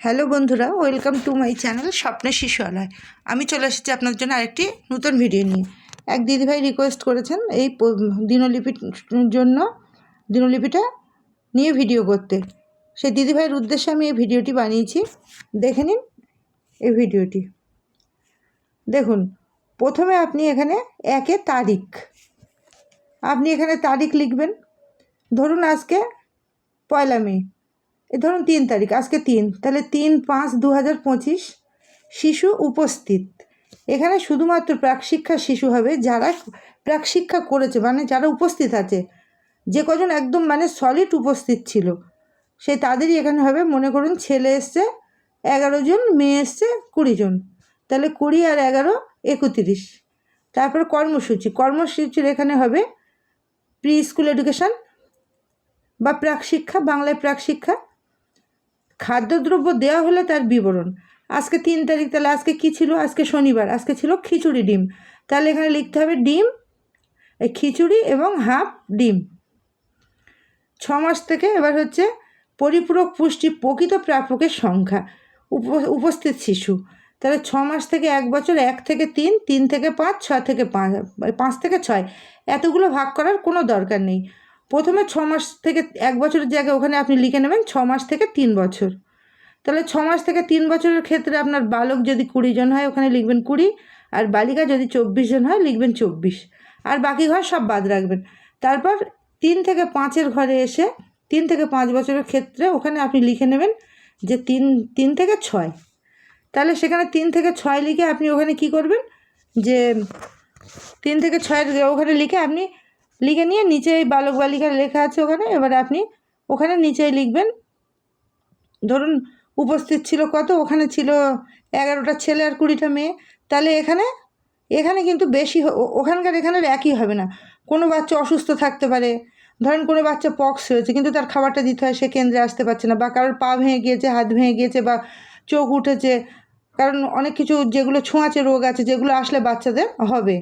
Hello বন্ধুরা, welcome to my channel স্বপ্নের শিশুয়ালয় আমি চলে এসেছি আপনার জন্য আরেকটি নতুন ভিডিও নিয়ে। এক দিদিভাই রিকোয়েস্ট করেছেন এই দিনলিপির জন্য, দিনলিপিটা নিয়ে ভিডিও করতে। সেই দিদিভাইয়ের উদ্দেশ্যে আমি এই ভিডিওটি বানিয়েছি। দেখে নিন এই ভিডিওটি। দেখুন, প্রথমে আপনি এখানে একে তারিখ। আপনি এখানে তারিখ লিখবেন। ধরুন আজকে পয়লা মে। এই ধরুন তিন তারিখ, আজকে তিন। তাহলে তিন পাঁচ দু হাজার পঁচিশ শিশু উপস্থিত। এখানে শুধুমাত্র প্রাকশিক্ষা শিশু হবে, যারা প্রাকশিক্ষা করেছে মানে যারা উপস্থিত আছে, যে কজন একদম মানে সলিড উপস্থিত ছিল, সে তাদেরই এখানে হবে। মনে করুন ছেলে এসছে, এগারো জন, মেয়ে এসছে, কুড়ি জন। তাহলে কুড়ি আর এগারো, একত্রিশ। তারপর কর্মসূচি, কর্মসূচির এখানে হবে প্রি স্কুল এডুকেশন বা প্রাকশিক্ষা বাংলায় প্রাকশিক্ষা খাদ্যদ্রব্য দেওয়া হলে তার বিবরণ। আজকে তিন তারিখ, তাহলে আজকে কি ছিল? আজকে শনিবার। আজকে ছিল খিচুড়ি ডিম। তাহলে এখানে লিখতে হবে ডিম খিচুড়ি এবং হাফ ডিম। ছ মাস থেকে এবার হচ্ছে পরিপূরক পুষ্টি প্রকৃত প্রাপকের সংখ্যা, উপ- উপস্থিত শিশু। তাহলে ছ মাস থেকে এক বছর, এক থেকে তিন তিন থেকে পাঁচ, ছয় থেকে পাঁচ পাঁচ থেকে ছয়। এতগুলো ভাগ করার কোনো দরকার নেই। প্রথমে ছ মাস থেকে এক বছরের জায়গায় ওখানে আপনি লিখে নেবেন ছ মাস থেকে তিন বছর। তাহলে ছ মাস থেকে তিন বছরের ক্ষেত্রে আপনার বালক যদি কুড়ি জন হয়, ওখানে লিখবেন কুড়ি। আর বালিকা যদি চব্বিশ জন হয়, লিখবেন চব্বিশ। আর বাকি ঘর সব বাদ রাখবেন। তারপর তিন থেকে পাঁচের ঘরে এসে তিন থেকে পাঁচ বছরের ক্ষেত্রে ওখানে আপনি লিখে নেবেন যে তিন তিন থেকে ছয়। তাহলে সেখানে তিন থেকে ছয় লিখে আপনি ওখানে কি করবেন? যে তিন থেকে ছয়ের ওখানে লিখে আপনি লিখে নিয়ে নিচে এই বালক বালিকা লেখা আছে ওখানে, এবারে আপনি ওখানে নিচেই লিখবেন। ধরুন উপস্থিত ছিল কত? ওখানে ছিল এগারোটা ছেলে আর কুড়িটা মেয়ে। তাহলে এখানে এখানে কিন্তু বেশি ওখানকার এখানের একই হবে না। কোনো বাচ্চা অসুস্থ থাকতে পারে। ধরেন কোনো বাচ্চা পক্স হয়েছে, কিন্তু তার খাবারটা দিতে হয়, সে কেন্দ্রে আসতে পারছে না বা কারোর পা ভেঙে গিয়েছে, হাত ভেঙে গিয়েছে বা চোখ উঠেছে। কারণ অনেক কিছু যেগুলো ছোঁয়াচে রোগ আছে, যেগুলো আসলে বাচ্চাদের হবে।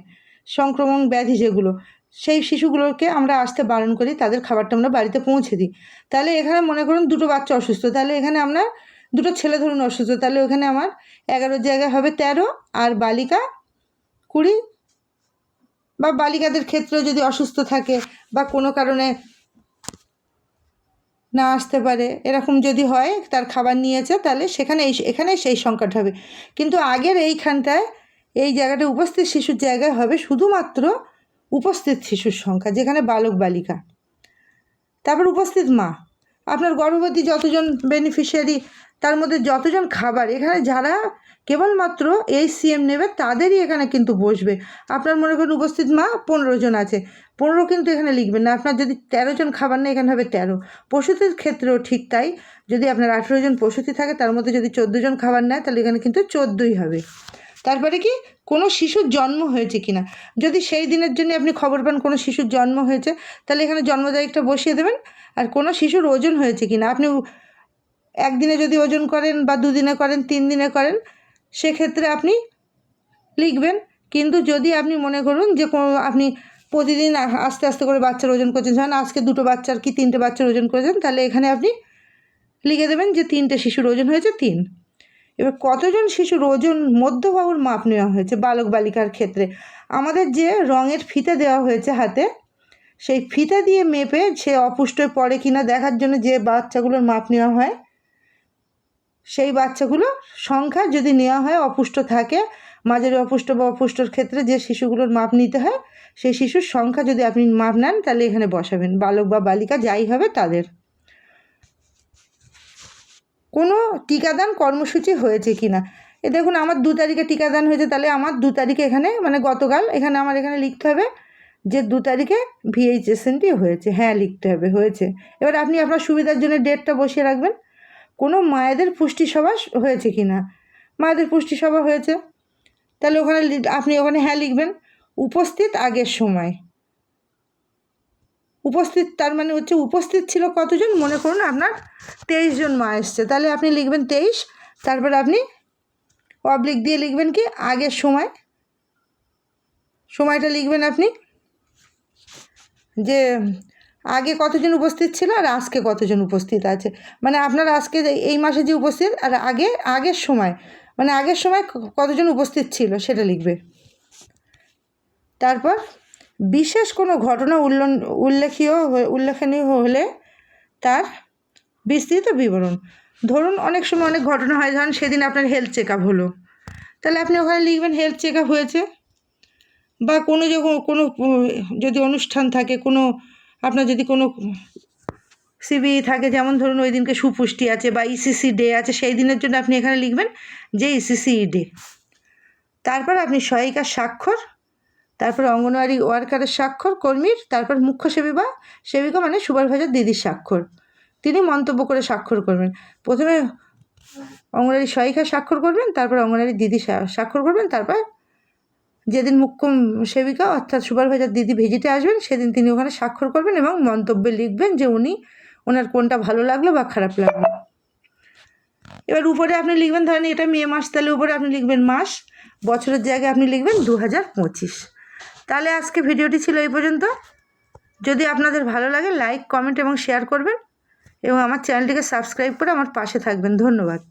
সংক্রমণ ব্যাধি যেগুলো। সেই শিশুগুলোকে আমরা আসতে বারণ করি, তাদের খাবারটা আমরা বাড়িতে পৌঁছে দিই। তাহলে এখানে মনে করুন দুটো বাচ্চা অসুস্থ, তাহলে এখানে আমরা দুটো ছেলে ধরুন অসুস্থ, তাহলে ওখানে আমার এগারো জায়গায় হবে তেরো আর বালিকা কুড়ি বা বালিকাদের ক্ষেত্রেও যদি অসুস্থ থাকে বা কোনো কারণে না আসতে পারে, এরকম যদি হয়, তার খাবার নিয়েছে, তাহলে সেখানে এই, এখানে সেই সংখ্যাটা হবে। কিন্তু আগের এইখানটায় এই জায়গাটা উপস্থিত শিশুর জায়গায় হবে শুধুমাত্র উপস্থিত শিশুর সংখ্যা, যেখানে বালক, বালিকা। তারপর উপস্থিত মা। আপনার গর্ভবতী যতজন বেনিফিশিয়ারি তার মধ্যে যতজন খাবার, এখানে যারা কেবলমাত্র এই সিএম নেবে, তাদেরই এখানে কিন্তু বসবে। আপনার মনে করেন উপস্থিত মা, পনেরো জন আছে। পনেরো কিন্তু এখানে লিখবেন না। আপনার যদি তেরো জন খাবার নেই, এখানে হবে তেরো। পশুতির ক্ষেত্রেও ঠিক তাই। যদি আপনার আঠেরো জন পশুতি থাকে, তার মধ্যে যদি চোদ্দ জন খাবার নেয়, তাহলে এখানে কিন্তু চোদ্দোই হবে। তারপরে কি? কোনো শিশুর জন্ম হয়েছে কি না যদি সেই দিনের জন্য আপনি খবর পান কোনো শিশুর জন্ম হয়েছে, তাহলে এখানে জন্ম তারিখটা বসিয়ে দেবেন। আর কোনো শিশুর ওজন হয়েছে কি না আপনি একদিনে যদি ওজন করেন বা দুদিনে করেন তিন দিনে করেন, সেক্ষেত্রে আপনি লিখবেন। কিন্তু যদি আপনি মনে করুন যে কোনো আপনি প্রতিদিন আস্তে আস্তে করে বাচ্চার ওজন করছেন যেমন আজকে দুটো বাচ্চার কি তিনটে বাচ্চার ওজন করেছেন, তাহলে এখানে আপনি লিখে দেবেন যে তিনটে শিশুর ওজন হয়েছে তিন। এবার কতজন শিশুর ওজন মধ্যবাহুর মাপ নেওয়া হয়েছে বালক বালিকার ক্ষেত্রে? আমাদের যে রঙের ফিতে দেওয়া হয়েছে হাতে, সেই ফিতে দিয়ে মেপে সে অপুষ্ট পড়ে কিনা দেখার জন্য যে বাচ্চাগুলোর মাপ নেওয়া হয়, সেই বাচ্চাগুলো সংখ্যা যদি নেওয়া হয়, অপুষ্ট থাকে, মাঝারি অপুষ্ট বা অপুষ্টর ক্ষেত্রে যে শিশুগুলোর মাপ নিতে হয়, সেই শিশুর সংখ্যা যদি আপনি মাপ নেন, তাহলে এখানে বসাবেন। বালক বা বালিকা যাই হবে তাদের। কোনো টিকাদান কর্মসূচি হয়েছে কি না? এ দেখুন, আমার দু তারিখে টিকাদান হয়েছে, তাহলে আমার দু তারিখে এখানে মানে গতকাল এখানে আমার এখানে লিখতে হবে যে দু তারিখে ভিএইচএসএনটি হয়েছে। হ্যাঁ লিখতে হবে, হয়েছে। এবার আপনি আপনার সুবিধার জন্য ডেটটা বসিয়ে রাখবেন। কোনো মায়েদের পুষ্টি সভা হয়েছে কি না? মায়েদের পুষ্টি সভা হয়েছে। তাহলে ওখানে আপনি ওখানে হ্যাঁ লিখবেন। উপস্থিত আগের সময়। উপস্থিত, তার মানে হচ্ছে উপস্থিত ছিল কতজন? মনে করুন আপনার তেইশ জন মা এসছে। তাহলে আপনি লিখবেন তেইশ, তারপর আপনি অবলিক দিয়ে লিখবেন কি? আগের সময়। সময়টা লিখবেন আপনি যে আগে কতজন উপস্থিত ছিল আর আজকে কতজন উপস্থিত আছে। মানে আপনার আজকে এই মাসে যে উপস্থিত আর আগে, আগের সময়। মানে আগের সময় কতজন উপস্থিত ছিল সেটা লিখবে। তারপর বিশেষ কোনো ঘটনা উল্লেখ উল্লেখীয় উল্লেখনীয় হলে তার বিস্তৃত বিবরণ। ধরুন অনেক সময় অনেক ঘটনা হয়, ধরুন সেদিন আপনার হেলথ চেক আপ হলো। তাহলে আপনি ওখানে লিখবেন হেলথ চেক আপ হয়েছে বা কোনো যখন কোনো যদি অনুষ্ঠান থাকে, কোনো আপনার যদি কোনো সিবি থাকে, যেমন ধরুন ওই দিনকে সুপুষ্টি আছে বা ইসিসি ডে আছে, সেই দিনের জন্য আপনি এখানে লিখবেন যে ইসিসি ডে তারপর আপনি সহায়িকার স্বাক্ষর তারপর অঙ্গনওয়াড়ি ওয়ার্কারের স্বাক্ষর, কর্মীর, তারপর মুখ্য সেবিকা সেবিকা মানে সুপারভাইজার দিদির স্বাক্ষর। তিনি মন্তব্য করে স্বাক্ষর করবেন। প্রথমে অঙ্গনওয়াড়ি সহায়িকা স্বাক্ষর করবেন, তারপর অঙ্গনওয়াড়ি দিদি স্বা- স্বাক্ষর করবেন, তারপর যেদিন মুখ্য সেবিকা অর্থাৎ সুপারভাইজার দিদি ভিজিটে আসবেন, সেদিন তিনি ওখানে স্বাক্ষর করবেন এবং মন্তব্যে লিখবেন যে উনি, ওনার কোনটা ভালো লাগল বা খারাপ লাগল। এবার উপরে আপনি লিখবেন, ধরেন এটা মে মাস, তাহলে উপরে আপনি লিখবেন মাস, বছরের জায়গায় আপনি লিখবেন দু হাজার পঁচিশ। তাহলে আজকে ভিডিওটি ছিল এই পর্যন্ত। যদি আপনাদের ভালো লাগে লাইক কমেন্ট এবং শেয়ার করবেন এবং আমার চ্যানেলটিকে সাবস্ক্রাইব করে আমার পাশে থাকবেন। ধন্যবাদ।